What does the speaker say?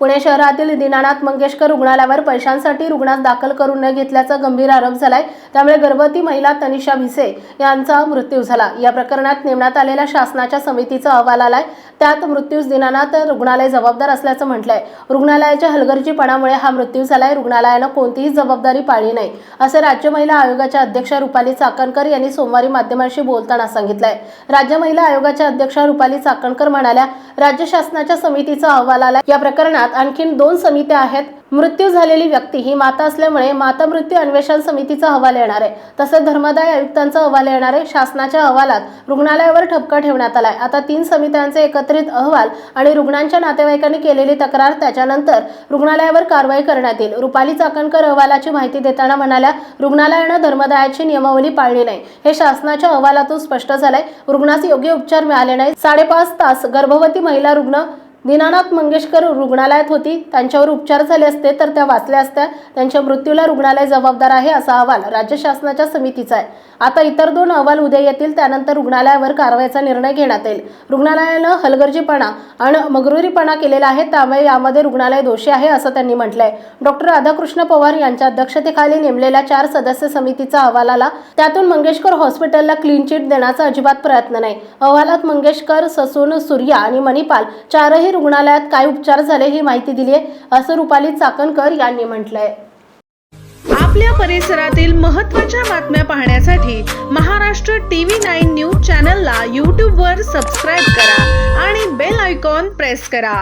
पुणे शहरातील दीनानाथ मंगेशकर रुग्णालयावर पैशांसाठी रुग्णास दाखल करून न घेतल्याचा गंभीर आरोप झालाय. त्यामुळे गर्भवती महिला तनिषा भिसे यांचा मृत्यू झाला. या प्रकरणात नेमण्यात आलेल्या शासनाच्या समितीचा अहवाल आलाय. त्यात मृत्यूस दीनानाथ रुग्णालय जबाबदार असल्याचं म्हटलंय. रुग्णालयाच्या हलगर्जीपणामुळे हा मृत्यू झालाय. रुग्णालयानं कोणतीही जबाबदारी पाळली नाही. असे राज्य महिला आयोगाच्या अध्यक्षा रुपाली चाकणकर यांनी सोमवारी माध्यमांशी बोलताना सांगितलंय. राज्य महिला आयोगाच्या अध्यक्षा रुपाली चाकणकर म्हणाल्या राज्य शासनाच्या समितीचा अहवाल आला या प्रकरणात आणखीन दोन समित्या आहेत. मृत्यू झालेली व्यक्ती ही माता असल्यामुळे माता मृत्यू अन्वेषण समितीचा अहवाल येणार आहे. तसेच धर्मदाय आयुक्तांचा अहवाल येणार आहे. शासनाच्या अहवालात रुग्णालयावर ठपका ठेवण्यात आलाय. आता तीन समित्यांचे एकत्रित अहवाल आणि रुग्णांच्या नातेवाईकांनी केलेली तक्रार त्याच्यानंतर रुग्णालयावर कारवाई करण्यात येईल. रुपाली चाकणकर अहवालाची माहिती देताना म्हणाल्या रुग्णालयानं धर्मदायाची नियमावली पाळली नाही. हे शासनाच्या अहवालातून स्पष्ट झालंय. रुग्णास योग्य उपचार मिळाले नाही साडेपाच तास गर्भवती महिला रुग्ण दीनानाथ मंगेशकर रुग्णालयात होती. त्यांच्यावर उपचार झाले असते तर त्या वाचल्या असत्या. त्यांच्या मृत्यूला रुग्णालय जबाबदार आहे असा अहवाल राज्य शासनाच्या समितीचा आहे. आता इतर दोन अहवाल उद्या येतील त्यानंतर रुग्णालयावर कारवाईचा निर्णय घेण्यात येईल. रुग्णालयानं हलगर्जीपणा आणि मगरुरीपणा केलेला आहे त्यामुळे यामध्ये रुग्णालय दोषी आहे असं त्यांनी म्हटलंय. डॉक्टर राधाकृष्ण पवार यांच्या अध्यक्षतेखाली नेमलेल्या चार सदस्य समितीचा अहवाल आला त्यातून मंगेशकर हॉस्पिटलला क्लीन चिट देण्याचा अजिबात प्रयत्न नाही. अहवालात मंगेशकर ससून सूर्या आणि मणिपाल चारही रुग्णालयात काय उपचार झाले ही माहिती दिली आहे असं रुपाली चाकणकर यांनी म्हटलंय. आपल्या परिसरातील महत्त्वाच्या बातम्या पाहण्यासाठी महाराष्ट्र टीव्ही नाईन न्यूज चॅनलला यूट्यूबवर सबस्क्राईब करा आणि बेल आयकॉन प्रेस करा.